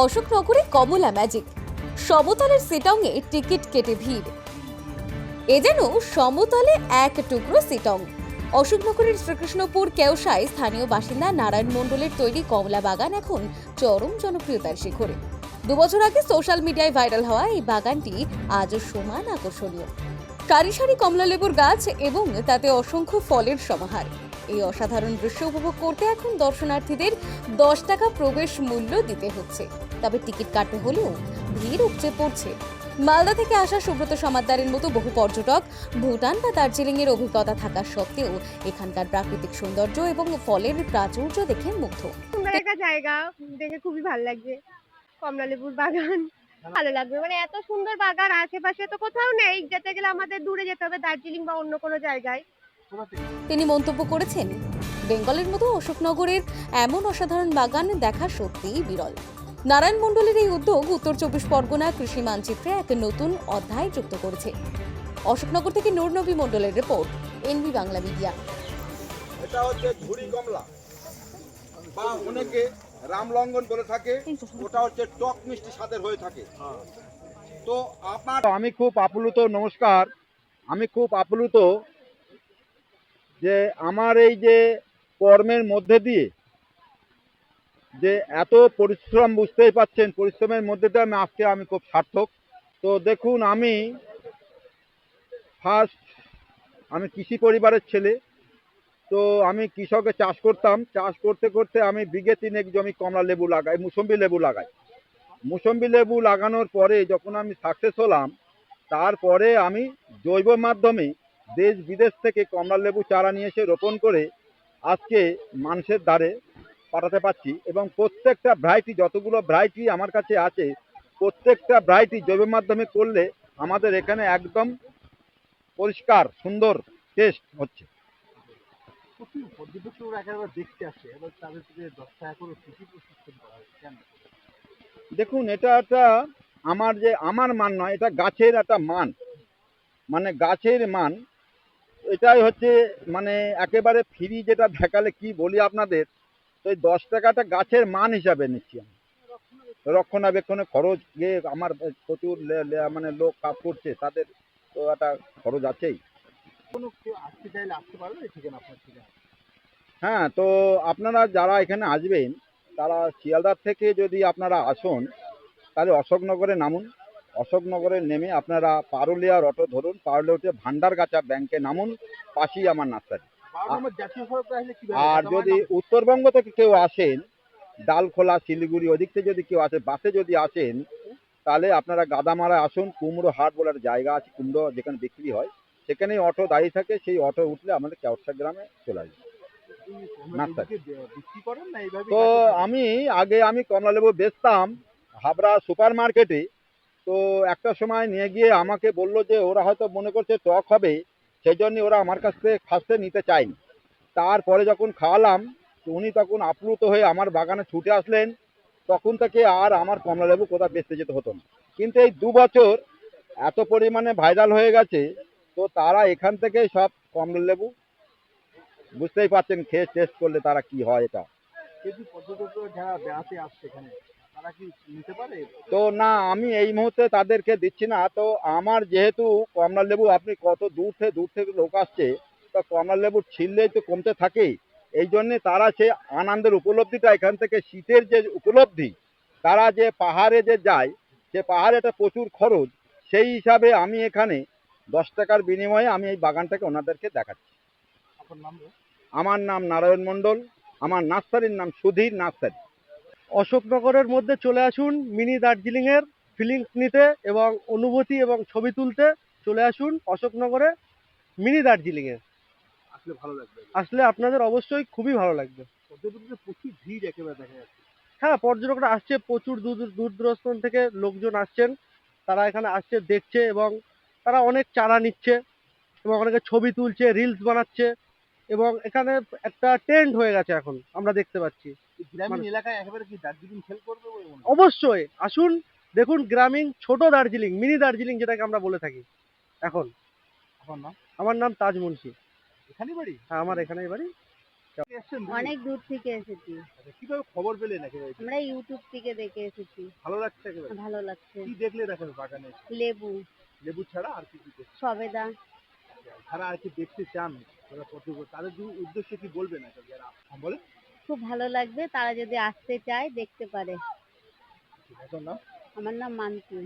অশোকনগরে কমলা magic সমতলের সিটংয়ে ticket কেটে ভিড়। এ যেন সমতলে এক টুকরো সিটং। অশোকনগরের শ্রীকৃষ্ণপুর কেওসায় স্থানীয় বাসিন্দা নারায়ণ মণ্ডলের তৈরি কমলা বাগান এখন চরম জনপ্রিয়তার শিখরে। দুবছর আগে সোশ্যাল মিডিয়ায় ভাইরাল হওয়া এই বাগানটি আজও সমান আকর্ষণীয়। সারি সারি কমলালেবুর গাছ এবং তাতে অসংখ্য ফলের সমাহার। এই অসাধারণ দৃশ্য উপভোগ করতে এখন দর্শনার্থীদের দশ টাকা প্রবেশ মূল্য দিতে হচ্ছে। তবে টিকিট কাটতে হলেও ভিড় উপচে পড়ছে। মালদা থেকে আসা সুব্রত সমাদ্দারের মতো বহু পর্যটক ভুটান বা দার্জিলিং এর অভিজ্ঞতা থাকা সত্ত্বেও এখানকার প্রাকৃতিক সৌন্দর্য এবং ফলের প্রাচুর্য দেখে মুগ্ধ। সুন্দর একটা জায়গা, দেখে খুবই ভালো লাগছে। কমলা লেবুর বাগান, ভালো লাগবে। মানে এত সুন্দর বাগান, আশেপাশে তো কোথাও নেই। যেতে গেলে আমাদের দূরে যেতে হবে, দার্জিলিং বা অন্য কোনো জায়গায়। তিনি মন্তব্য করেছেন বেঙ্গলের মতো অশোকনগরের এমন অসাধারণ বাগান দেখা সত্যিই বিরল। নারায়ণ মণ্ডলের এই উদ্যোগ উত্তর চব্বিশ পরগনা কৃষি মানচিত্রে এক নতুন অধ্যায় যুক্ত করেছে। অশোকনগর থেকে নূরনবী মণ্ডলের রিপোর্ট এনবি বাংলা মিডিয়া। এটা হচ্ছে ঝুড়ি কমলা। বা অনেকে রামলঙ্ঘন বলে থাকে ওটা হচ্ছে টক মিষ্টি স্বাদের হয়ে থাকে। তো আপনার আমি খুব আপ্লুত নমস্কার। আমি খুব আপ্লুত যে আমার এই যে কর্মের মধ্যে দিয়ে, যে এত পরিশ্রম বুঝতেই পাচ্ছেন, পরিশ্রমের মধ্যে দিয়ে আমি আজকে আমি খুব সার্থক। তো দেখুন, আমি ফার্স্ট আমি কৃষি পরিবারের ছেলে। তো আমি কৃষকে চাষ করতাম। চাষ করতে করতে আমি বিঘে তিনেক জমি কমলা লেবু লাগাই, মুসম্বি লেবু লাগাই। মুসম্বি লেবু লাগানোর পরে যখন আমি সাকসেস হলাম, তারপরে আমি জৈব মাধ্যমে দেশ বিদেশ থেকে কমলা লেবু চারা নিয়ে এসে রোপণ করে আজকে মানুষের দ্বারে পাঠাতে পারছি এবং প্রত্যেকটা ভ্যারাইটি যতগুলো ভ্যারাইটি আমার কাছে আছে প্রত্যেকটা ভ্যারাইটি জৈব মাধ্যমে করলে আমাদের এখানে একদম পরিষ্কার সুন্দর টেস্ট হচ্ছে। দেখতে আসে তাদের থেকে দশ টাকা করে দেখুন এটা একটা আমার যে আমার মান নয় এটা গাছের একটা মান। মানে গাছের মান এটাই হচ্ছে মানে একেবারে ফ্রি যেটা দেখালে কি বলি আপনাদের তো এই দশ টাকাটা গাছের মান হিসাবে নিচ্ছি আমি। রক্ষণাবেক্ষণে খরচ গিয়ে আমার প্রচুর মানে লোক কাজ করছে তাদের তো একটা খরচ আছেই। কোনো আসতে চাইলে আসতে পারবে ঠিকানা আপনার ঠিকানা হ্যাঁ তো আপনারা যারা এখানে আসবেন তারা শিয়ালদার থেকে যদি আপনারা আসুন তাহলে অশোকনগরে নামুন। অশোকনগরে নেমে আপনারা পারুলিয়ার অটো ধরুন পারুলিয়া উঠে ভান্ডারগাছা ব্যাংকে নামুন পাশেই আমার নার্সারি। আর যদি উত্তরবঙ্গ থেকে কেউ আসেন ডালখোলা শিলিগুড়ি ওদিক থেকে যদি কেউ আসে বাসে যদি আসেন তাহলে আপনারা গাদামারা আসুন কুমড়ো হাট বলে একটা জায়গা আছে কুমড়ো যেখানে বিক্রি হয় সেখানেই অটো দাঁড়িয়ে থাকে সেই অটো উঠলে আমাদের কেওটসা গ্রামে চলে আসবে। তো আমি আগে আমি কমলালেবু বেচতাম হাবড়া সুপার মার্কেটে তো একটা সময় নিয়ে গিয়ে আমাকে বলল যে ওরা হয়তো মনে করছে টক হবে, সেই জন্য ওরা আমার কাছ থেকে ফার্স্টে নিতে চায়নি। তারপরে যখন খাওয়ালাম, উনি তখন আপ্লুত হয়ে আমার বাগানে ছুটে আসলেন। তখন থেকে আর আমার কমলালেবু কোথাও বেচতে যেতে হতো না। কিন্তু এই দু বছর এত পরিমাণে ভাইরাল হয়ে গেছে, তো তারা এখান থেকে সব কমলালেবু বুঝতেই পারছেন খেয়ে টেস্ট করলে তারা কি হয় এটা। পর্যটকরা যারা বেড়াতে আসছে এখানে তো না আমি এই মুহূর্তে তাদেরকে দিচ্ছি না। তো আমার যেহেতু কমলা লেবু আপনি কত দূর থেকে দূর থেকে লোক আসছে তো কমলা লেবু ছিললেই তো কমতে থাকেই এই জন্যে তারা সে আনন্দের উপলব্ধিটা এখান থেকে শীতের যে উপলব্ধি তারা যে পাহাড়ে যে যায় সে পাহাড়ে একটা প্রচুর খরচ সেই হিসাবে আমি এখানে দশ টাকার বিনিময়ে আমি এই বাগানটাকে ওনাদেরকে দেখাচ্ছি। আমার নাম নারায়ণ মণ্ডল আমার নার্সারির নাম সুধীর নার্সারি। অশোকনগরের মধ্যে চলে আসুন মিনি দার্জিলিং এর ফিলিংস নিতে এবং অনুভূতি এবং ছবি তুলতে চলে আসুন অশোকনগরে মিনি দার্জিলিং এ আসলে ভালো লাগবে। আসলে আপনাদের অবশ্যই খুবই ভালো লাগবে। পর্যটকদের প্রচুর ভিড় একেবারে দেখা যাচ্ছে। হ্যাঁ পর্যটকরা আসছে প্রচুর দূর দূর- দূর থেকে লোকজন আসছেন। তারা এখানে আসছে দেখছে এবং তারা অনেক চারা নিচ্ছে এবং অনেকে ছবি তুলছে রিলস বানাচ্ছে। এবং এখানে একটা ট্রেন্ড হয়ে গেছে এখন আমরা দেখতে পাচ্ছি। গ্রামীণ মানে এলাকায় একেবারে কি দার্জিলিং খেল করবে অবশ্যই আসুন দেখুন গ্রামীণ ছোট দার্জিলিং মিনি দার্জিলিং যেটাকে আমরা বলে থাকি। এখন আমার নাম? আমার নাম তাজ মুন্সি। এখানেই বাড়ি? হ্যাঁ আমার এখানেই বাড়ি। অনেক দূর থেকে এসেছি। আচ্ছা, কীভাবে খবর পেলে নাকি আমরা ইউটিউব থেকে দেখে এসেছি। ভালো লাগছে ভালো লাগছে। কি দেখলে দেখেন বাগানে? লেবু। লেবু ছাড়া আর কি কি সবেদা। ছাড়া আর কি দেখতে চান? আপনারা তাদের উদ্দেশ্য কি বলবেন যারা বলেন। খুব ভালো লাগবে তারা যদি আসতে চায় দেখতে পারে। আচ্ছা, আমার নাম মান্তি